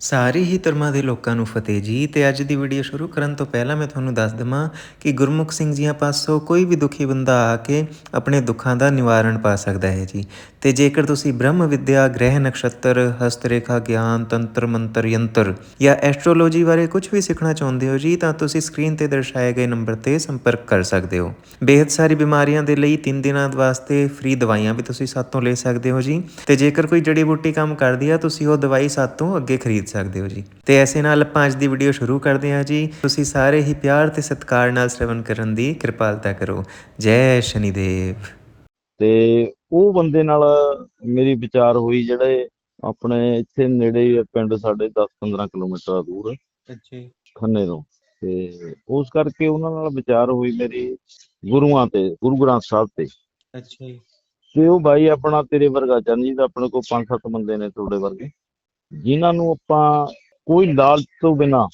ਸਾਰੇ ਹੀ ਧਰਮਾਂ ਦੇ ਲੋਕਾਂ ਨੂੰ ਫਤਿਹ ਜੀ। ਤੇ ਅੱਜ ਦੀ ਵੀਡੀਓ ਸ਼ੁਰੂ ਕਰਨ ਤੋਂ ਪਹਿਲਾਂ ਮੈਂ ਤੁਹਾਨੂੰ ਦੱਸ ਦਵਾਂ ਕਿ ਗੁਰਮੁਖ ਸਿੰਘ ਜੀਆਂ ਪਾਸੋਂ ਕੋਈ ਵੀ ਦੁਖੀ ਬੰਦਾ ਆ ਕੇ ਆਪਣੇ ਦੁੱਖਾਂ ਦਾ ਨਿਵਾਰਣ ਪਾ ਸਕਦਾ ਹੈ ਜੀ। ਤੇ ਜੇਕਰ ਤੁਸੀਂ ਬ੍ਰਹਮ ਵਿਦਿਆ, ਗ੍ਰਹਿ ਨਕਸ਼ਤਰ ਹਸਤ ਰੇਖਾ ਗਿਆਨ, ਤੰਤਰ, ਮੰਤਰ, ਯੰਤਰ ਜਾਂ ਐਸਟ੍ਰੋਲੋਜੀ ਬਾਰੇ ਕੁਝ ਵੀ ਸਿੱਖਣਾ ਚਾਹੁੰਦੇ ਹੋ ਜੀ, ਤਾਂ ਤੁਸੀਂ ਸਕਰੀਨ ਤੇ ਦਰਸਾਏ ਗਏ ਨੰਬਰ ਤੇ ਸੰਪਰਕ ਕਰ ਸਕਦੇ ਹੋ। ਬੇਹੱਦ ਸਾਰੀ ਬਿਮਾਰੀਆਂ ਦੇ ਲਈ 3 ਦਿਨਾਂ ਵਾਸਤੇ ਫ੍ਰੀ ਦਵਾਈਆਂ ਵੀ ਤੁਸੀਂ ਸਾਤੋਂ ਲੈ ਸਕਦੇ ਹੋ ਜੀ। ਤੇ ਜੇਕਰ ਕੋਈ ਜੜੀ ਬੂਟੀ ਕੰਮ ਕਰਦੀ ਆ, ਤੁਸੀਂ ਉਹ ਦਵਾਈ ਸਾਤੋਂ ਅੱਗੇ ਖਰੀਦ ਸਕਦੇ ਹੋ ਜੀ। ਤੇ ਐਸੇ ਨਾਲ ਆਪਾਂ ਅੱਜ ਦੀ ਵੀਡੀਓ ਸ਼ੁਰੂ ਕਰਦੇ ਹਾਂ ਜੀ। ਤੁਸੀਂ ਸਾਰੇ ਹੀ ਪਿਆਰ ਤੇ ਸਤਿਕਾਰ ਨਾਲ ਸ਼ਰਵਣ ਕਰਨ ਦੀ ਕਿਰਪਾਲਤਾ ਕਰੋ। ਜੈ ਸ਼ਨੀਦੇਵ। ਤੇ ਉਹ ਬੰਦੇ ਨਾਲ ਮੇਰੀ ਵਿਚਾਰ ਹੋਈ ਜਿਹੜੇ ਆਪਣੇ ਇੱਥੇ ਨੇੜੇ ਹੀ ਪਿੰਡ ਸਾਡੇ 10-15 ਕਿਲੋਮੀਟਰ ਦੂਰ। ਅੱਛਾ ਖੰਨੇ ਤੋਂ। ਤੇ ਉਸ ਕਰਕੇ ਉਹਨਾਂ ਨਾਲ ਵਿਚਾਰ ਹੋਈ ਮੇਰੀ ਗੁਰੂਆਂ ਤੇ ਗੁਰੂ ਗ੍ਰੰਥ ਸਾਹਿਬ ਤੇ। ਅੱਛਾ ਜੀ। ਤੇ ਉਹ ਬਾਈ ਆਪਣਾ ਤੇਰੇ ਵਰਗਾ ਚੰਦ ਜੀ ਦਾ ਆਪਣੇ ਕੋਲ ਪੰਜ ਸੱਤ ਬੰਦੇ ਨੇ ਤੁਹਾਡੇ ਵਰਗੇ। ਜਿਨ੍ਹਾਂ ਨੂੰ ਆਪਾਂ ਕੋਈ ਲਾਲਚ ਤੋਂ ਬਿਨਾ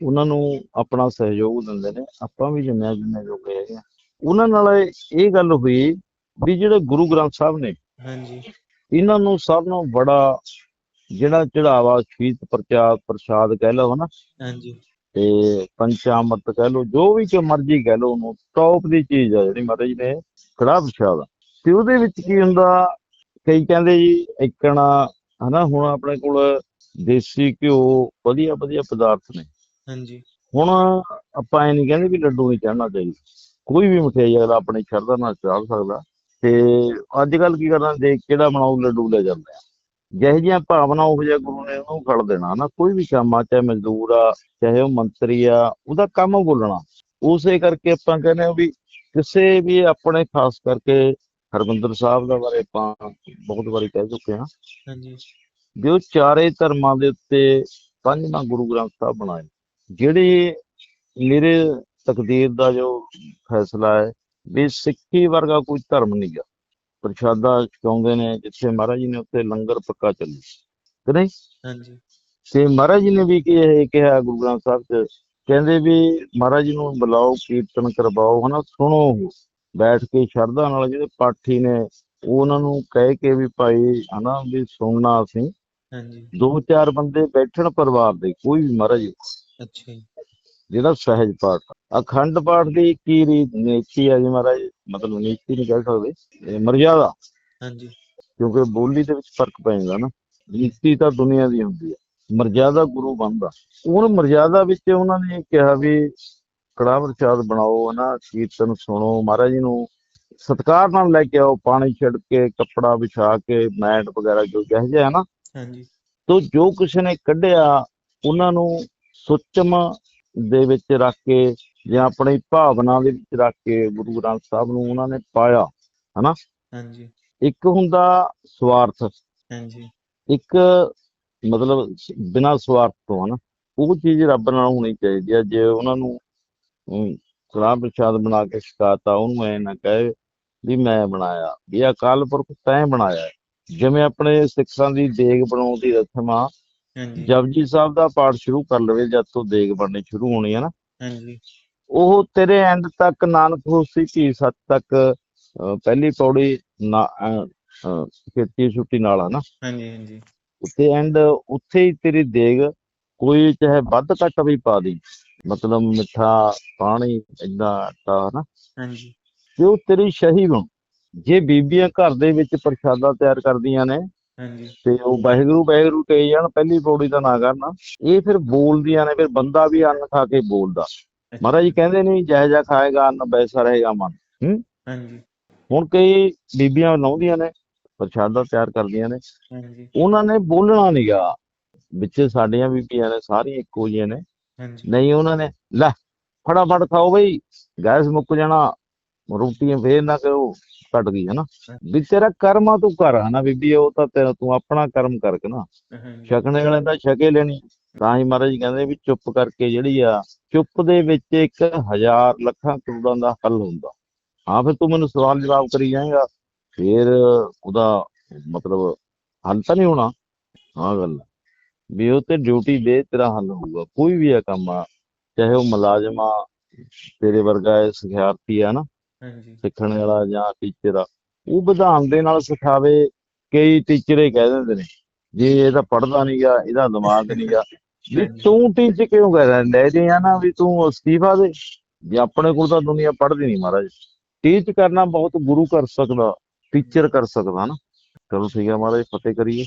ਉਹਨਾਂ ਨੂੰ ਆਪਣਾ ਸਹਿਯੋਗ ਦਿੰਦੇ ਨੇ ਆਪਾਂ ਵੀ ਜਿੰਨੇ ਜਿੰਨੇ ਜੋਗੇ ਹੈਗੇ ਆ। ਉਹਨਾਂ ਨਾਲ ਇਹ ਗੱਲ ਹੋਈ ਵੀ ਜਿਹੜੇ ਗੁਰੂ ਗ੍ਰੰਥ ਸਾਹਿਬ ਨੇ ਹਾਂਜੀ। ਇਹਨਾਂ ਨੂੰ ਸਭ ਨੂੰ ਬੜਾ ਜਿਹੜਾ ਚੜਾਵਾ ਸ਼ੀਤ ਪ੍ਰਚਾਰ ਪ੍ਰਸ਼ਾਦ ਕਹਿ ਲਓ ਹਨਾ ਹਾਂਜੀ। ਤੇ ਪੰਚਾਮਰਤ ਕਹਿ ਲਓ ਜੋ ਵੀ ਕਿ ਮਰਜ਼ੀ ਕਹਿ ਲਓ ਉਹਨੂੰ ਟੌਪ ਦੀ ਚੀਜ਼ ਆ ਜਿਹੜੀ ਮਹਾਰਾਜ ਨੇ ਕੜਾ ਪ੍ਰਸ਼ਾਦ ਤੇ ਉਹਦੇ ਵਿੱਚ ਕੀ ਹੁੰਦਾ ਕਈ ਕਹਿੰਦੇ ਜੀ ਇੱਕਣਾ ਹਨਾ ਹੁਣ ਆਪਣੇ ਕੋਲ ਦੇਸੀ ਘਿਓ ਵਧੀਆ ਵਧੀਆ ਪਦਾਰਥ ਨੇ। ਹਾਂਜੀ। ਹੁਣ ਆਪਾਂ ਇਹ ਨਹੀਂ ਕਹਿੰਦੇ ਵੀ ਲੱਡੂ ਨਹੀਂ ਚੜਨਾ ਚਾਹੀਦਾ। ਕੋਈ ਵੀ ਮਠਿਆਈ ਅਗਲਾ ਆਪਣੀ ਸ਼ਰਧਾ ਨਾਲ ਚਾੜ ਸਕਦਾ ਤੇ ਅੱਜ ਕੱਲ ਕੀ ਕਰਨਾ ਦੇਖ ਕਿਹੜਾ ਬਣਾਉ ਲੱਡੂ ਲੈ ਜਾਂਦੇ ਆ। ਜਿਹੋ ਜਿਹੀਆਂ ਭਾਵਨਾ ਉਹ ਜਿਹਾ ਗੁਰੂ ਨੇ ਉਹਨੂੰ ਫੜ ਦੇਣਾ ਨਾ ਕੋਈ ਵੀ ਕੰਮ ਆ ਚਾਹੇ ਮਜ਼ਦੂਰ ਆ ਚਾਹੇ ਉਹ ਮੰਤਰੀ ਆ ਉਹਦਾ ਕੰਮ ਬੋਲਣਾ। ਉਸੇ ਕਰਕੇ ਆਪਾਂ ਕਹਿੰਦੇ ਆ ਵੀ ਕਿਸੇ ਵੀ ਆਪਣੇ ਖਾਸ ਕਰਕੇ ਹਰਮੰਦਰ ਸਾਹਿਬ ਦਾ ਬਾਰੇ ਆਪਾਂ ਬਹੁਤ ਵਾਰੀ ਕਹਿ ਚੁੱਕੇ ਹਾਂ। ਹਾਂਜੀ। ਵੀ ਉਹ ਚਾਰੇ ਧਰਮਾਂ ਦੇ ਉੱਤੇ ਪੰਜਵਾਂ ਗੁਰੂ ਗ੍ਰੰਥ ਸਾਹਿਬ ਬਣਾਏ। ਜਿਹੜੇ ਮੇਰੇ ਤਕਦੀਰ ਦਾ ਜੋ ਫੈਸਲਾ ਹੈ ਵੀ ਸਿੱਖੀ ਵਰਗਾ ਕੋਈ ਧਰਮ ਨਹੀਂ ਗਾ। ਪ੍ਰਸ਼ਾਦਾ ਚਾਹੁੰਦੇ ਨੇ ਜਿੱਥੇ ਮਹਾਰਾਜ ਜੀ ਨੇ ਉੱਥੇ ਲੰਗਰ ਪੱਕਾ ਚੱਲੂ ਕਿ ਨਹੀਂ? ਹਾਂਜੀ। ਤੇ ਮਹਾਰਾਜ ਜੀ ਨੇ ਵੀ ਕਿ ਇਹ ਕਿਹਾ ਗੁਰੂ ਗ੍ਰੰਥ ਸਾਹਿਬ ਚ? ਕਹਿੰਦੇ ਵੀ ਮਹਾਰਾਜ ਜੀ ਨੂੰ ਬੁਲਾਓ ਕੀਰਤਨ ਕਰਵਾਓ ਹਨਾ? ਸੁਣੋ। ਬੈਠ ਕੇ ਸ਼ਰਧਾ ਨਾਲ ਜਿਹੜੇ ਪਾਠੀ ਨੇ ਉਹ ਉਹਨਾਂ ਨੂੰ ਕਹਿ ਕੇ ਵੀ ਭਾਈ ਹਨਾ ਵੀ ਸੁਣਨਾ ਅਸੀਂ। ਹਾਂਜੀ। ਦੋ ਚਾਰ ਬੰਦੇ ਬੈਠਣ ਪਰਿਵਾਰ ਦੇ ਕੋਈ ਵੀ ਮਹਾਰਾਜ। ਅੱਛਾ ਜਿਹੜਾ ਸਹਿਜ ਪਾਠ। ਅਖੰਡ ਪਾਠ ਦੀ ਕੀ ਰੀਤ ਨੀਤੀ ਹੈ ਜੀ ਮਹਾਰਾਜ? ਮਤਲਬ ਨੀਤੀ ਨਹੀਂ ਕਹਿ ਸਕਦੇ। ਇਹ ਮਰਜ਼ਾਦਾ ਹਾਂਜੀ। ਕਿਉਂਕਿ ਬੋਲੀ ਦੇ ਵਿੱਚ ਫ਼ਰਕ ਪੈ ਜਾਂਦਾ ਨਾ। ਨੀਤੀ ਤਾਂ ਦੁਨੀਆ ਦੀ ਹੁੰਦੀ ਹੈ ਮਰਜ਼ਾਦਾ ਗੁਰੂ ਬਣਦਾ। ਉਹ ਮਰਜ਼ਾਦਾ ਵਿੱਚ ਉਹਨਾਂ ਨੇ ਕਿਹਾ ਵੀ ਕੜਾ ਪ੍ਰਸ਼ਾਦ ਬਣਾਓ ਹਨਾ ਕੀਰਤਨ ਸੁਣੋ ਮਹਾਰਾਜ ਜੀ ਨੂੰ ਸਤਿਕਾਰ ਨਾਲ ਲੈ ਕੇ ਆਓ ਪਾਣੀ ਛਿੜਕ ਕੇ ਕੱਪੜਾ ਵਿਛਾ ਕੇ ਮੈਟ ਵਗੈਰਾ ਜੋ ਜਿਹੋ ਜਿਹਾ ਹੈ ਨਾ ਹਾਂਜੀ। ਤੋ ਜੋ ਕਿਸੇ ਨੇ ਕੱਢਿਆ ਉਹਨਾਂ ਨੂੰ ਸੁੱਚਮ ਦੇ ਵਿੱਚ ਰੱਖ ਕੇ ਜਾਂ ਆਪਣੀ ਭਾਵਨਾ ਦੇ ਵਿੱਚ ਰੱਖ ਕੇ ਗੁਰੂ ਗ੍ਰੰਥ ਸਾਹਿਬ ਨੂੰ ਉਹਨਾਂ ਨੇ ਪਾਇਆ ਹਾਂਜੀ। ਇੱਕ ਹੁੰਦਾ ਸਵਾਰਥ। ਹਾਂਜੀ। ਇੱਕ ਮਤਲਬ ਬਿਨਾਂ ਸਵਾਰਥ ਤੋਂ ਹਨਾ। ਉਹ ਚੀਜ਼ ਰੱਬ ਨਾਲ ਹੋਣੀ ਚਾਹੀਦੀ ਹੈ ਜੇ ਉਹਨਾਂ ਨੂੰ ਕੜਾਹ ਪ੍ਰਸ਼ਾਦ ਬਣਾ ਕੇ ਛਕਾਤਾ ਉਹਨੂੰ ਐ ਨਾ ਕਹੇ ਵੀ ਮੈਂ ਬਣਾਇਆ। ਵੀ ਇਹ ਅਕਾਲ ਪੁਰਖ ਤੈਂ ਬਣਾਇਆ। ਜਿਵੇਂ ਆਪਣੇ ਸਿੱਖਾਂ ਦੀ ਦੇਗ ਬਣਾਉਣ ਦੀ ਰਸਮ ਆ ਹਾਂਜੀ। ਜਪਜੀ ਸਾਹਿਬ ਦਾ ਪਾਠ ਸ਼ੁਰੂ ਕਰ ਲਵੇ ਜਦ ਤੋਂ ਦੇਗ ਬਣਨੀ ਸ਼ੁਰੂ ਹੋਣੀ ਹੈ ਨਾ। ਹਾਂਜੀ। ਉਹ ਤੇਰੇ ਐਂਡ ਤੱਕ ਨਾਨਕ ਹੋਸੀ ਕੀ ਸੱਚ ਤੱਕ ਪਹਿਲੀ ਪੌੜੀ ਖੇਤੀ ਛੁੱਟੀ ਨਾਲ ਆ ਨਾ। ਹਾਂਜੀ ਹਾਂਜੀ। ਉੱਤੇ ਐਂਡ ਉੱਥੇ ਹੀ ਤੇਰੀ ਦੇਗ ਕੋਈ ਚਾਹੇ ਵੱਧ ਘੱਟ ਵੀ ਪਾ ਦੀ ਮਤਲਬ ਮਿੱਠਾ ਪਾਣੀ ਏਦਾਂ ਆਟਾ ਹਨਾ। ਹਾਂਜੀ। ਤੇ ਉਹ ਤੇਰੀ ਸ਼ਹੀ ਬਣ ਜੇ ਬੀਬੀਆਂ ਘਰ ਦੇ ਵਿੱਚ ਪ੍ਰਸ਼ਾਦਾ ਤਿਆਰ ਕਰਦੀਆਂ ਨੇ ਹਾਂਜੀ। ਤੇ ਉਹ ਵਾਹਿਗੁਰੂ ਵਾਹਿਗੁਰੂ ਕਹੀ ਜਾਣ ਪਹਿਲੀ ਪੌੜੀ ਦਾ ਨਾ ਕਰਨਾ। ਇਹ ਫਿਰ ਬੋਲਦੀਆਂ ਨੇ ਫਿਰ ਬੰਦਾ ਵੀ ਅੰਨ ਖਾ ਕੇ ਬੋਲਦਾ। ਮਹਾਰਾਜ ਜੀ ਕਹਿੰਦੇ ਨਹੀਂ ਜੈ ਜਾ ਖਾਏਗਾ ਅੰਨ ਵੈਸਾ ਰਹੇਗਾ ਮਨ। ਹਾਂਜੀ। ਹੁਣ ਕਈ ਬੀਬੀਆਂ ਲਾਉਂਦੀਆਂ ਨੇ ਪ੍ਰਸ਼ਾਦਾ ਤਿਆਰ ਕਰਦੀਆਂ ਨੇ। ਹਾਂਜੀ। ਉਹਨਾਂ ਨੇ ਬੋਲਣਾ ਨਹੀਂਗਾ ਵਿੱਚ ਸਾਡੀਆਂ ਬੀਬੀਆਂ ਨੇ ਸਾਰੀਆਂ ਇੱਕੋ ਜਿਹੀਆਂ ਨੇ। ਹਾਂਜੀ। ਨਹੀਂ ਉਹਨਾਂ ਨੇ ਲੈ ਫਟਾਫਟ ਖਾਓ ਬਈ ਗੈਸ ਮੁੱਕ ਜਾਣਾ ਰੋਟੀਆਂ ਫੇਰ ਨਾ ਕਰੋ ਘਟ ਗਈ ਹੈ ਨਾ ਵੀ ਤੇਰਾ ਕਰਮਾ ਤੂੰ ਕਰ ਹਨਾ ਬੀਬੀ ਉਹ ਤਾਂ ਤੇਰਾ ਤੂੰ ਆਪਣਾ ਕਰਮ ਕਰਕੇ ਨਾ ਛਕਣੇ ਵਾਲੇ ਤਾਂ ਛਕੇ ਲੈਣੀ। ਤਾਂ ਹੀ ਮਹਾਰਾਜ ਕਹਿੰਦੇ ਵੀ ਚੁੱਪ ਕਰਕੇ ਜਿਹੜੀ ਆ ਚੁੱਪ ਦੇ ਵਿੱਚ ਇੱਕ ਹਜ਼ਾਰ ਲੱਖਾਂ ਕਰੋੜਾਂ ਦਾ ਹੱਲ ਹੁੰਦਾ। ਹਾਂ ਫਿਰ ਤੂੰ ਮੈਨੂੰ ਸਵਾਲ ਜਵਾਬ ਕਰੀ ਜਾਏਗਾ ਫਿਰ ਉਹਦਾ ਮਤਲਬ ਹੱਲ ਤਾਂ ਨਹੀਂ ਹੋਣਾ। ਹਾਂ ਗੱਲ। ਵੀ ਉਹ ਤੇ ਡਿਊਟੀ ਦੇ ਤੇਰਾ ਹੱਲ ਹੋਊਗਾ ਕੋਈ ਵੀ ਆ ਕੰਮ ਆ ਚਾਹੇ ਉਹ ਮੁਲਾਜ਼ਮ ਆ ਤੇਰੇ ਵਰਗਾ ਹੈ ਸਿਖਿਆਰਥੀ ਆ ਨਾ ਹਾਂਜੀ। ਸਿੱਖਣ ਵਾਲਾ ਜਾਂ ਟੀਚਰ ਆ ਉਹ ਵਿਧਾਨ ਦੇ ਨਾਲ ਸਿਖਾਵੇ ਕਈ ਟੀਚਰ ਇਹ ਕਹਿ ਦਿੰਦੇ ਨੇ ਜੇ ਇਹਦਾ ਪੜਦਾ ਨਹੀਂ ਗਾ ਇਹਦਾ ਦਿਮਾਗ ਨਹੀਂ ਗਾ ਵੀ ਤੂੰ ਟੀਚ ਕਿਉਂ ਕਰ ਰਿਹਾ? ਲੈ ਜੇ ਆ ਨਾ ਵੀ ਤੂੰ ਅਸਤੀਫਾ ਦੇ ਜੇ ਆਪਣੇ ਕੋਲ ਤਾਂ ਦੁਨੀਆ ਪੜ੍ਹਦੀ ਨਹੀਂ ਮਹਾਰਾਜ ਟੀਚ ਕਰਨਾ ਬਹੁਤ ਗੁਰੂ ਕਰ ਸਕਦਾ ਟੀਚਰ ਕਰ ਸਕਦਾ ਨਾ। ਚਲੋ ਠੀਕ ਹੈ ਮਹਾਰਾਜ ਫਤਿਹ ਕਰੀਏ।